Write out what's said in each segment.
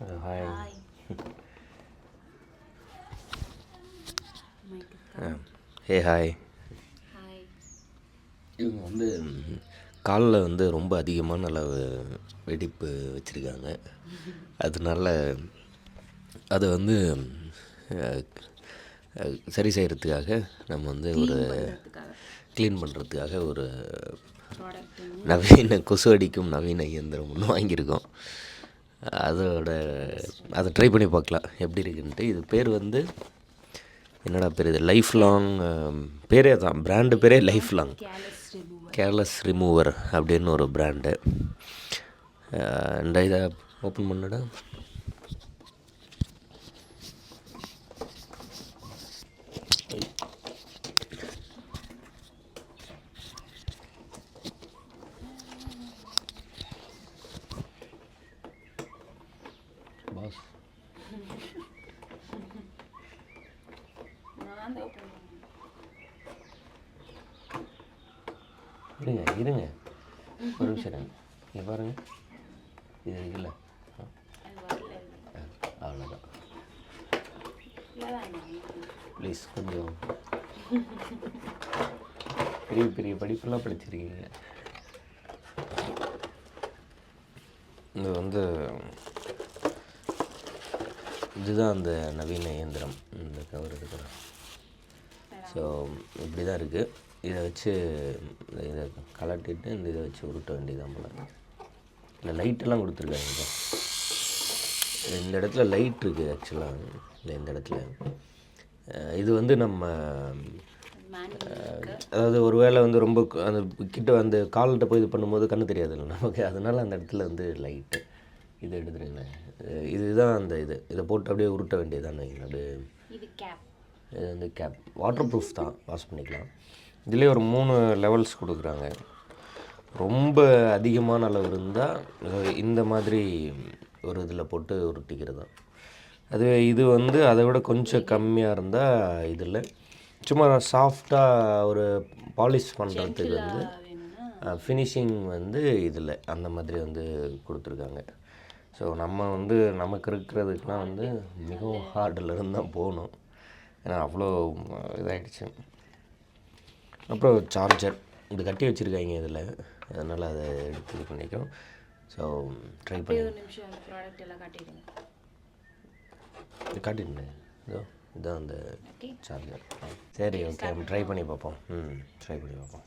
Hi hi hey hi இவங்க வந்து காலில் வந்து ரொம்ப அதிகமான அளவு வெடிப்பு வச்சுருக்காங்க. அதனால அதை வந்து சரி செய்கிறதுக்காக நம்ம வந்து ஒரு க்ளீன் பண்ணுறதுக்காக ஒரு நவீன கொசு அடிக்கும் நவீன இயந்திரம் ஒன்று வாங்கியிருக்கோம். அதோட அதை ட்ரை பண்ணி பார்க்கலாம். எப்படி இருக்குன்ட்டு. இது பேர் வந்து என்னடா பேர் இது? லைஃப் லாங் பேரே தான் பிராண்டு பேரே life long remover careless remover அப்படின்னு ஒரு பிராண்டு இந்த இதை ஓப்பன் பண்ணடா. பாஸ் இருங்க இருங்க. ஒரு நிமிஷம் இருங்க. இங்கே பாருங்க. இது அவ்வளோதான் இல்லை தான் ப்ளீஸ் கொஞ்சம். பெரிய பெரிய படிப்பெல்லாம் படிச்சிருக்கீங்க. இது வந்து இதுதான் அந்த நவீன இயந்திரம். இந்த கவர் எடுக்கிறோம் ஸோ இப்படி தான் இருக்குது இதை வச்சு இந்த இதை கலட்டிட்டு இந்த இதை வச்சு உருட்ட வேண்டியதான் போல இல்லை லைட்டெல்லாம் கொடுத்துருக்காங்க இந்த இடத்துல லைட் இருக்குது ஆக்சுவலாக இல்லை இந்த இடத்துல. இது வந்து நம்ம அதாவது ஒருவேளை வந்து ரொம்ப அந்த கிட்ட அந்த கால்கிட்ட போய் இது பண்ணும்போது கண்ணு தெரியாதுல்ல நமக்கு. அதனால அந்த இடத்துல வந்து லைட்டு இது எடுத்துருங்களேன் இதுதான் அந்த இது. இதை போட்டு அப்படியே உருட்ட வேண்டியதானே அப்படியே இது வந்து கேப் வாட்டர் ப்ரூஃப் தான். வாஷ் பண்ணிக்கலாம். இதுலேயே ஒரு மூணு லெவல்ஸ் கொடுக்குறாங்க. ரொம்ப அதிகமான அளவு இருந்தால் இந்த மாதிரி ஒரு இதில் போட்டு உருட்டிக்கிறது தான் அதுவே இது வந்து அதை விட கொஞ்சம் கம்மியாக இருந்தால் இதில். சும்மா சாஃப்டாக ஒரு பாலிஷ் பண்ணுறதுக்கு வந்து ஃபினிஷிங் வந்து இதில். அந்த மாதிரி வந்து கொடுத்துருக்காங்க. ஸோ நம்ம வந்து நமக்கு இருக்கிறதுக்கெலாம் வந்து மிகவும் ஹார்டில் இருந்து தான் போகணும். ஏன்னா அவ்வளோ இதாகிடுச்சு அப்புறம் சார்ஜர் இது கட்டி வச்சுருக்காங்க இதில். அதனால் அதை எடுத்து இது பண்ணிக்கிறோம். ஸோ ட்ரை பண்ணி எல்லாம் காட்டிடுங்க. இது இதோ இதுதான் அந்த சார்ஜர் சரி ஓகே ட்ரை பண்ணி பார்ப்போம். ம் ட்ரை பண்ணி பார்ப்போம்.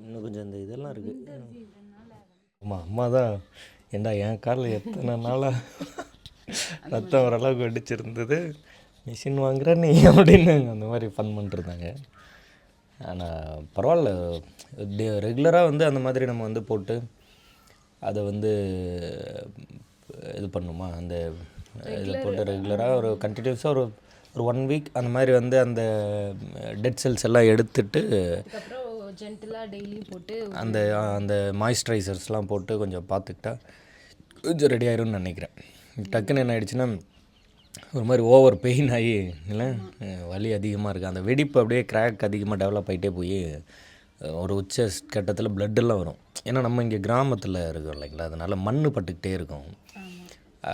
இன்னும் கொஞ்சம் இந்த இதெல்லாம் இருக்குது ஆமாம் அம்மா தான் ஏண்டா என் காலில் எத்தனை நாளாக ரத்தம் ஓரளவுக்கு வெடிச்சிருந்தது? மிஷின் வாங்குற நீ அப்படின்னு அந்த மாதிரி ஃபன் பண்ணிருந்தாங்க. ஆனால் பரவாயில்ல. ரெகுலராக வந்து அந்த மாதிரி நம்ம வந்து போட்டு அதை வந்து இது பண்ணுமா? அந்த இதில் போட்டு ரெகுலராக ஒரு கண்டினியூஸாக ஒரு ஒரு ஒன் வீக் அந்த மாதிரி வந்து அந்த டெட் செல்ஸ் எல்லாம் எடுத்துட்டு ஜென்டலாக டெய்லியும் போட்டு அந்த அந்த மாய்ஸ்சரைசர்ஸ்லாம் போட்டு கொஞ்சம் பார்த்துக்கிட்டா கொஞ்சம் ரெடி ஆயிரும்னு நினைக்கிறேன். டக்குன்னு என்ன ஆயிடுச்சுன்னா ஒரு மாதிரி ஓவர் பெயின் ஆகி இல்லை வலி அதிகமாக இருக்குது அந்த வெடிப்பு அப்படியே கிராக் அதிகமாக டெவலப் ஆகிட்டே போய் ஒரு உச்ச கட்டத்தில் எல்லாம் வரும். ஏன்னா நம்ம இங்கே கிராமத்தில் இருக்கோம் இல்லைங்களா? அதனால் மண் பட்டுக்கிட்டே இருக்கும்.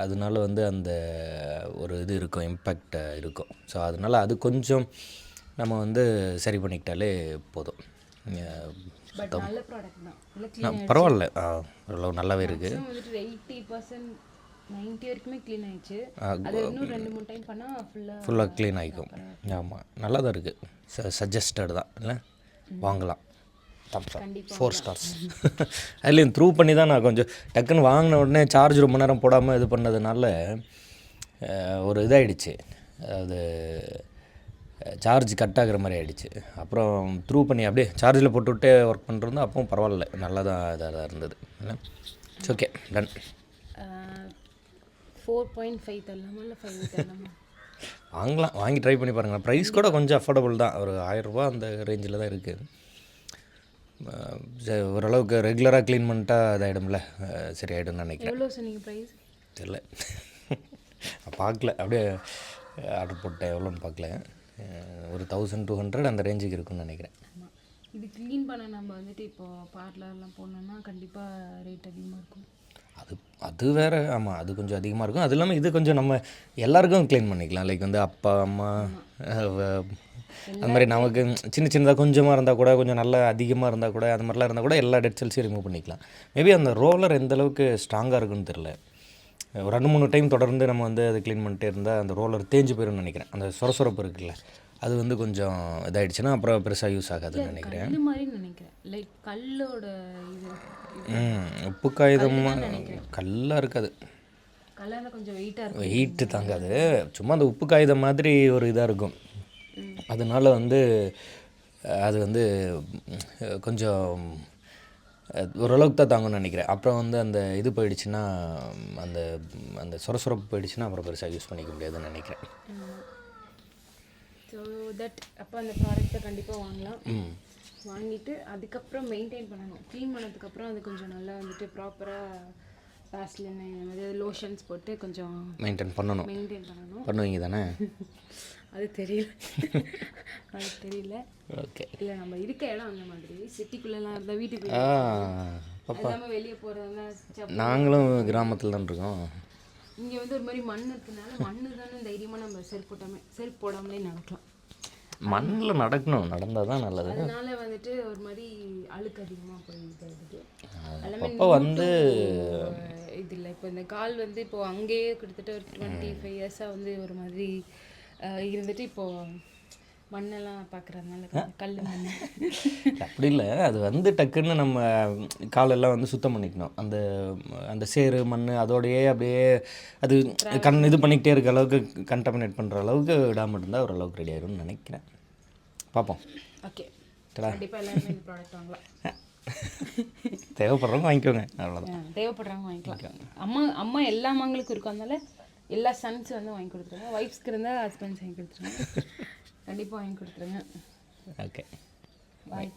அதனால வந்து அந்த ஒரு இது இருக்கும் இம்பேக்ட் இருக்கும். ஸோ அதனால் அது கொஞ்சம் நம்ம வந்து சரி பண்ணிக்கிட்டாலே போதும். பரவாயில்ல. ஓரளவு நல்லாவே இருக்குது ஃபுல்லாக க்ளீன் ஆகிக்கும் ஆமாம் நல்லா தான் இருக்குது சஜஸ்டட் தான். இல்லை? வாங்கலாம். ஃபோர் ஸ்டார்ஸ் அதுலேயும் த்ரூ பண்ணி தான் நான் கொஞ்சம் டக்குன்னு வாங்கின உடனே சார்ஜ் ரொம்ப நேரம் போடாமல் இது பண்ணதுனால ஒரு இதாகிடுச்சு அது சார்ஜ் கட் ஆகுற மாதிரி ஆயிடுச்சு. அப்புறம் த்ரூ பண்ணி அப்படியே சார்ஜில் போட்டுவிட்டே ஒர்க் பண்ணுறது அப்பவும் பரவாயில்ல. நல்லா தான் இதாக தான் இருந்தது it's okay then four point five தரலாமா இல்லை ஃபைவ் தரலாமா? வாங்கலாம். வாங்கி ட்ரை பண்ணி பாருங்கள் ப்ரைஸ் கூட கொஞ்சம் அஃபோர்டபுள் தான். ஒரு ஆயிரரூபா அந்த ரேஞ்சில் தான் இருக்குது ஓரளவுக்கு ரெகுலராக க்ளீன் பண்ணிட்டா இதாகிடும்ல சரி ஆகிடும்னு நினைக்கிறேன். எவ்வளோ சொன்னீங்க ப்ரைஸ் தெரில நான் பார்க்கல. அப்படியே ஆர்டர் போட்டேன். எவ்வளோன்னு பார்க்கல. ஒரு தௌசண்ட் டூ ஹண்ட்ரட் அந்த ரேஞ்சுக்கு இருக்குன்னு நினைக்கிறேன். இது க்ளீன் பண்ண நம்ம வந்துட்டு இப்போ பார்லர்லாம் போனோம்னா கண்டிப்பாக ரேட் அதிகமாக இருக்கும். அது அது வேறு ஆமாம் அது கொஞ்சம் அதிகமாக இருக்கும். அது இல்லாமல் இது கொஞ்சம் நம்ம எல்லாருக்கும் க்ளீன் பண்ணிக்கலாம். லைக் வந்து அப்பா அம்மா அது மாதிரி நமக்கு சின்ன சின்னதாக கொஞ்சமாக இருந்தால் கூட கொஞ்சம் நல்லா அதிகமாக இருந்தால் கூட அது மாதிரிலாம் இருந்தால் கூட எல்லா டெட் செல்ஸையும் ரிமூவ் பண்ணிக்கலாம். மேபி அந்த ரோலர் எந்த அளவுக்கு ஸ்ட்ராங்காக இருக்குன்னு தெரில ஒரு ரெண்டு மூணு டைம் தொடர்ந்து நம்ம வந்து அதை க்ளீன் பண்ணிட்டே இருந்தால் அந்த ரோலர் தேஞ்சு போயிடும்னு நினைக்கிறேன். அந்த சொரசொரப்பு இருக்குல்ல அது வந்து கொஞ்சம் இதாயிடுச்சுன்னா அப்புறம் பெருசாக யூஸ் ஆகாதுன்னு நினைக்கிறேன். நினைக்கிறேன். லைக் கல்லோட இது ம் உப்பு காகிதமாக கல்லாக இருக்காது. வெயிட்டு தாங்காது. சும்மா அந்த உப்பு காகிதம் மாதிரி ஒரு இதாக இருக்கும். அதனால வந்து அது வந்து கொஞ்சம் ஓரளவுக்கு தான் தாங்கும்னு நினைக்கிறேன். அப்புறம் வந்து அந்த இது போயிடுச்சுன்னா அந்த அந்த சொரசொரப்பு போயிடுச்சுன்னா அப்புறம் பெருசாக யூஸ் பண்ணிக்க முடியாதுன்னு நினைக்கிறேன். ஸோ தட் அப்போ அந்த ப்ராடக்ட்டை கண்டிப்பாக வாங்கலாம். வாங்கிட்டு அதுக்கப்புறம் மெயின்டைன் பண்ணணும். க்ளீன் பண்ணதுக்கப்புறம் அது கொஞ்சம் நல்லா வந்துட்டு ப்ராப்பராக வேஸ்லின் இந்த மாதிரி லோஷன்ஸ் போட்டு கொஞ்சம் மெயின்டைன் பண்ணணும். மெயின்டைன் பண்ணணும். பண்ணுவீங்க தானே? அது தெரியல. அது தெரியல. ஓகே. இல்லை நம்ம இருக்க இடம் அந்த மாதிரி. சிட்டிக்குள்ளெல்லாம் இருந்தால் வீட்டுக்கு இல்லாமல் வெளியே போகிறதெல்லாம் நாங்களும் கிராமத்தில் தான் இருக்கோம். இங்கே வந்து ஒரு மாதிரி மண் இருக்கனால மண்ணு தானே தைரியமாக நம்ம செருப்பு போட்டாமல் செருப்பு போடாமலே நடக்கலாம். மண்ணில் நடக்கணும். நடந்தால் தான் நல்லது. அதனால வந்துட்டு ஒரு மாதிரி அழுக்கு அதிகமாக எல்லாமே அப்போ வந்து இது இல்லை. இப்போ இந்த கால் வந்து இப்போ அங்கேயே கிட்டத்தட்ட ஒரு டுவெண்ட்டி ஃபைவ் இயர்ஸாக வந்து ஒரு மாதிரி இருந்துட்டு இப்போ மண்ணெல்லாம் பார்க்குறதுனால கல் மண் அப்படி இல்லை. அது வந்து டக்குன்னு நம்ம காலெல்லாம் வந்து சுத்தம் பண்ணிக்கணும். அந்த அந்த சேறு மண் அதோடையே அப்படியே அது கண் இது பண்ணிக்கிட்டே இருக்க அளவுக்கு கண்டமினேட் பண்ணுற அளவுக்கு விடாமல் இருந்தால் ஓரளவுக்கு ரெடி ஆயிரும்னு நினைக்கிறேன். பார்ப்போம் ஓகே தேவைப்படுறவங்க வாங்கிக்கோங்க. அவ்வளோதான் தேவைப்படுறவங்க வாங்கிக்கலாம். அம்மா அம்மா எல்லா அம்மாங்களுக்கும் இருக்கும். அதனால எல்லா சன்ஸ் வந்து வாங்கி கொடுத்துருங்க. ஒய்ஃப்ஸ்க்கு இருந்தால் ஹஸ்பண்ட்ஸ் வாங்கி கொடுத்துருங்க. கண்டிப்பாக வாங்கி கொடுத்துருங்க. Okay bye